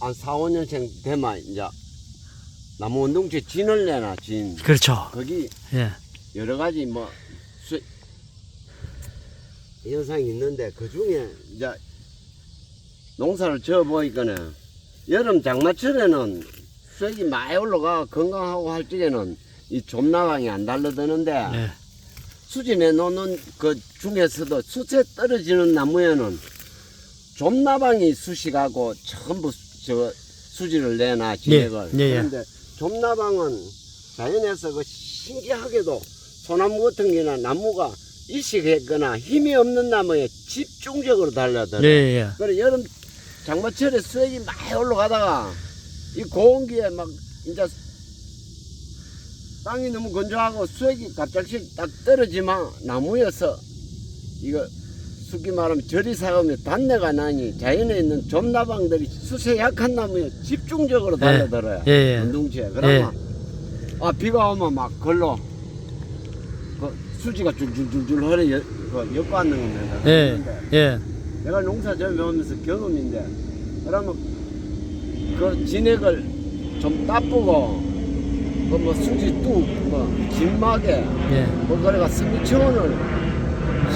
한 4, 5년생 되면 이제 나무 운동체 진을 내나 진 그렇죠. 거기 예. 여러 가지 뭐 수, 현상이 있는데 그 중에 이제 농사를 지어 보니까는 여름 장마철에는 수액이 많이 올라가 건강하고 할 적에는 이 좀나방이 안 달라드는데 예. 수진해 놓는 그 중에서도 숯에 떨어지는 나무에는 좀나방이 수식하고 전부 저 수지를 내놔 진액을 예, 예. 그런데 좀나방은 자연에서 그 신기하게도 소나무 같은 게나 나무가 일식했거나 힘이 없는 나무에 집중적으로 달려들어 예, 예. 그래 여름 장마철에 수액이 많이 올라가다가 이 고온기에 막 이제 땅이 너무 건조하고 수액이 갑자기 딱 떨어지면 나무에서 이거 쉽게 말하면 절이 사가면 단내가 나니 자연에 있는 좀나방들이 수세 약한 나무에 집중적으로 달려들어요. 예, 예. 운동체에. 그러면 아 비가 오면 막 걸로 그 수지가 줄줄줄줄 여- 그 엿받는 겁니다. 예. 예. 내가 농사 지으면서 경험인데 그러면 그 진액을 좀 따쁘고 그뭐 수지 뚝뭐 진막에 예. 뭐 그래가 스미천을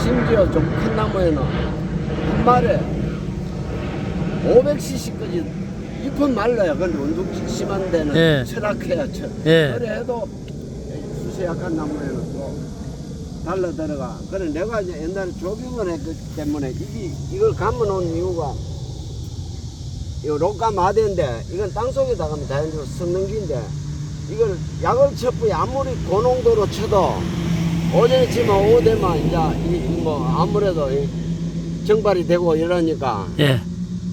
심지어 좀 큰 나무에는 한 말에 500cc까지 잎은 말라요. 근데 운동 심한 데는 예. 철학해야 철. 예. 그래 해도 수세 약한 나무에는 또 달라 들어가. 그래 내가 이제 옛날에 조경을 했기 때문에 이게 이걸 감아 놓은 이유가 이 록감 마대인데 이건 땅 속에 다 가면 자연적으로 성능기인데 이걸 약을 첩부에 아무리 고농도로 쳐도 오전에 치면 오후 되면 이제 이 뭐 아무래도 이 정발이 되고 이러니까 예.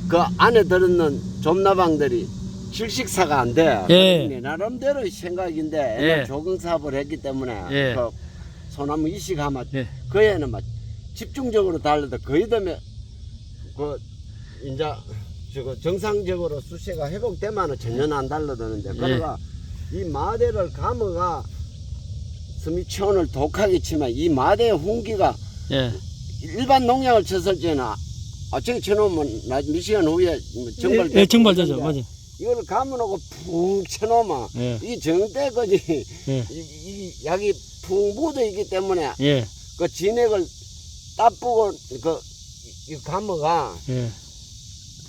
그 안에 들었는 좀나방들이 질식사가 안 돼. 예. 내 나름대로 생각인데 예. 조경 사업을 했기 때문에 예. 그 소나무 이식하면 예. 그 애는 막 집중적으로 달려도 거의 되면 그 이제 저거 정상적으로 수세가 회복되면은 전혀 안 달라드는데 예. 그러가 이 마대를 감어가 스미치온을 독하게 치면 이 마대의 훈기가 예. 일반 농약을 쳤을 때는 아, 저기 쳐놓으면 나 미시간 후에 뭐 정발 예, 정발되죠. 맞아. 이걸 감아놓고 푹 쳐놓으면 예. 이 정때까지 예. 이, 이 약이 푹 묻어 있기 때문에 예. 그 진액을 따쁘고 그, 이 감어가 예.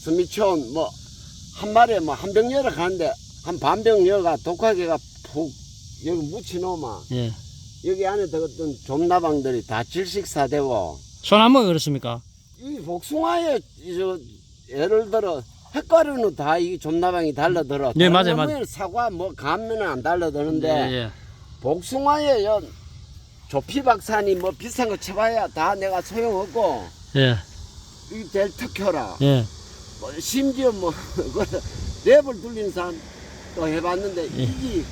스미촌 뭐한 마리에 뭐 한 병 열어 가는데 한 반병 여가 독하게가 푹 여기 묻혀 놓으면 예. 여기 안에 들었던 좀나방들이 다 질식사되고 소나무가 그렇습니까? 이 복숭아에 이저 예를 들어 햇가루는 다 이 좀나방이 달라들어. 네, 맞아요, 다른 맞아요. 나무에는 사과 뭐 감면은 안 달라드는데 예. 예. 복숭아에 요 조피박산이 뭐 비싼 거 쳐봐야 다 내가 소용없고 예. 이 제일 특효라. 예. 뭐 심지어 뭐 그 랩을 돌리는 사람 또 해봤는데 예. 이게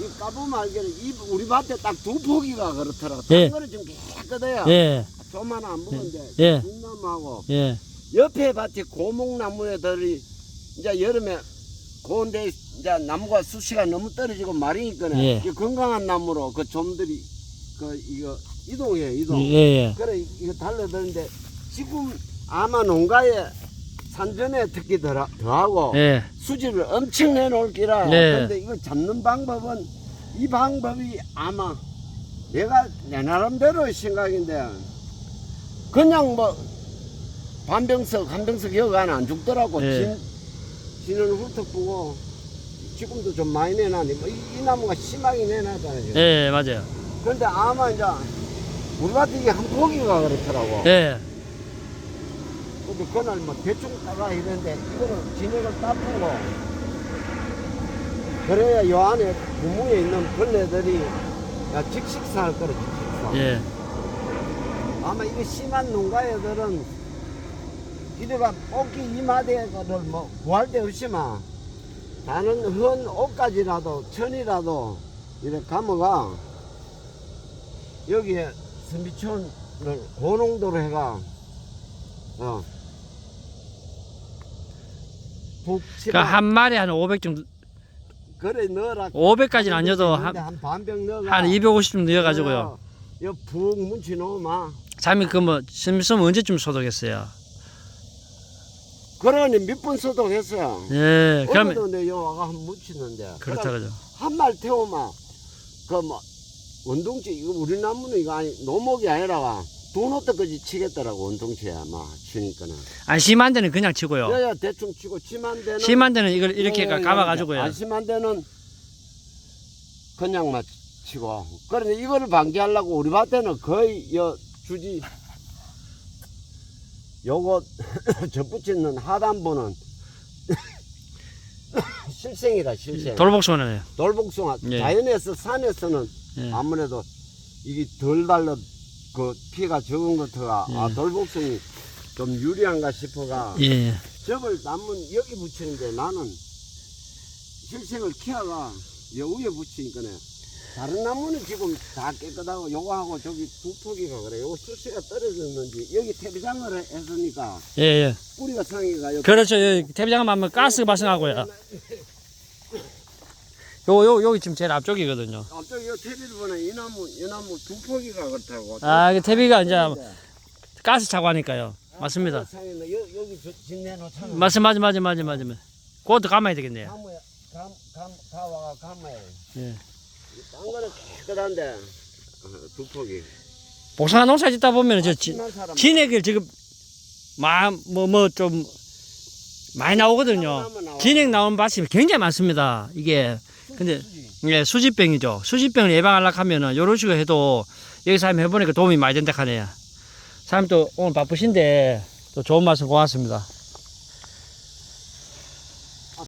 이 까보면 알기는 이 우리 밭에 딱 두 포기가 그렇더라. 예. 딴 거는 좀 깨끗해요. 예. 좀 하나 안 먹은데 예. 중나무하고 예. 옆에 밭에 고목나무들이 이제 여름에 고온데 이제 나무가 수시가 너무 떨어지고 마르니까 예. 이 건강한 나무로 그 좀들이 그 이거 이동해 이동. 예. 예. 그래 이거 달려드는데 지금 아마 농가에 산전에 특히 더, 더하고 예. 수지를 엄청 내놓을 기라. 네. 근데 이거 잡는 방법은 이 방법이 아마 내가 내 나름대로의 생각인데 그냥 뭐 반병석 한병석 여가 안 죽더라고. 네. 진, 진은 훑어 보고 지금도 좀 많이 내놨니 뭐 이, 이 나무가 심하게 내놨잖아요. 예. 맞아요. 그런데 아마 이제 우리 밭에 이게 한 포기가 그렇더라고. 예. 근데 그날 뭐 대충 따가 이랬는데 이거는 진액을 따쁘고 그래야 요 안에 구멍에 있는 벌레들이 야 직식사 할 거라 직식사 예. 아마 이거 심한 농가애들은 이래가 뽑기 이마대를 뭐 구할 데 없이만 다른 헌 옷까지라도 천이라도 이렇게 감어가 여기에 선비촌을 고농도로 해가 어 그러니까 한 마리 한 500 정도 그래 넣어라 500까지는 아니어도 한, 한, 한 반병 넣어가 한 250 정도 넣어 가지고요. 여푹 뭉치 놓으면 잠이 그뭐 심으면 언제쯤 소독했어요? 그러니 몇 번 소독했어요. 예, 그러면 오늘도 내요 와가 한 묻히는데. 그렇다 그죠. 한말 태우면 그뭐 원동치 이거 우리 나무는 이거 아니 노목이 아니라 도노때까지 치겠더라고 원동치야 막 치니까는. 안 심한 데는 그냥 치고요. 야야 대충 치고 심한 데는 심한 데는 이걸 이렇게 예, 예, 감아 가지고요. 안 심한 데는 그냥만 치고. 그런데 이거를 방지하려고 우리 밭에는 거의 여 주지 요거 접붙이는 하단부는 실생이다 실생. 돌복숭아네요. 돌복숭아 예. 자연에서 산에서는 예. 아무래도 이게 덜 달라 그 피가 적은 것터가 아 예. 돌복숭이 좀 유리한가 싶어가 예. 접을 나무 여기 붙이는데 나는 실생을 키아가 여 위에 붙이니까네 다른 나무는 지금 다 깨끗하고 요거하고 저기 두 포기가 그래 요거 수시가 떨어졌는지 여기 태비장을 해- 했으니까 예, 예. 뿌리가 여기 그렇죠. 여기 태비장은 하면 가스 발생하고요. 요, 요, 여기 지금 제일 앞쪽이거든요. 갑자기 요 태비를 보내 이 나무 이 나무 두 포기가 그렇다고 아, 그 태비가 이제 가스 차고 하니까요. 맞습니다. 여, 여기 저- 짓내 놓잖아 맞아, 맞아, 맞아, 맞아, 맞아. 그것도 감아야 되겠네요. 감에 감, 감, 다 와가 감에 예. 딴 거는 깨끗한데 어, 두 포기 복숭아 농사 짓다 보면 저 지, 사람 진액을 지금 뭐뭐 좀 많이 나오거든요. 진액 나온 밭이 굉장히 많습니다. 이게 근데 예, 수지병이죠. 수지병을 예방하려고 하면은 요런 식으로 해도 여기서 한번 해보니까 도움이 많이 된다 하네요. 사람 또 오늘 바쁘신데 또 좋은 말씀 고맙습니다.